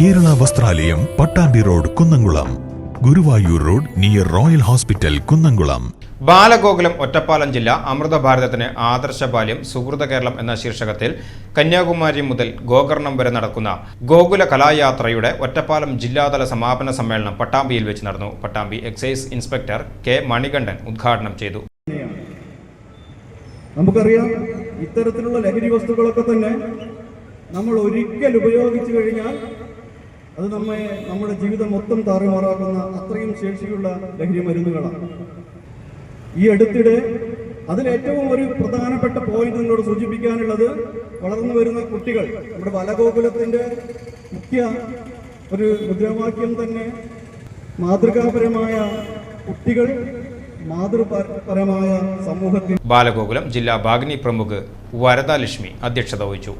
Kerala Vasthralayam Pattambi road Kunnamkulam. Guruvayur road near royal hospital Kunnamkulam. Balagokulam Ottapalam ജില്ല അമൃത ഭാരതത്തിന് ആദർശ ബാല്യം സുഹൃത കേരളം എന്ന ശീർഷകത്തിൽ കന്യാകുമാരി മുതൽ ഗോകർണം വരെ നടക്കുന്ന ഗോകുല കലായാത്രയുടെ ഒറ്റപ്പാലം ജില്ലാതല സമാപന സമ്മേളനം പട്ടാമ്പിയിൽ വെച്ച് നടന്നു. Pattambi excise inspector K Manikandan ഉദ്ഘാടനം ചെയ്തു. നമുക്കറിയാം ഇത്തരത്തിലുള്ള ലഹരി വസ്തുക്കളൊക്കെ തന്നെ നമ്മൾ ഒരിക്കൽ ഉപയോഗിച്ചു കഴിഞ്ഞാൽ അത് നമ്മെ നമ്മുടെ ജീവിതം മൊത്തം താറുമാറാക്കുന്ന അത്രയും ശേഷിയുള്ള ലഹരി മരുന്നുകളാണ്. ഈ അടുത്തിടെ അതിലേറ്റവും ഒരു പ്രധാനപ്പെട്ട പോയിന്റ് നിങ്ങളോട് സൂചിപ്പിക്കാനുള്ളത് വളർന്നു വരുന്ന കുട്ടികൾ. നമ്മുടെ ബാലഗോകുലത്തിന്റെ മുഖ്യ ഒരു മുദ്രാവാക്യം തന്നെ മാതൃകാപരമായ കുട്ടികൾ മാതൃപരമായ സമൂഹത്തിൽ ബാലഗോകുലം ജില്ലാ ബാഗ്നി പ്രമുഖ് വരദാലക്ഷ്മി അധ്യക്ഷത വഹിച്ചു.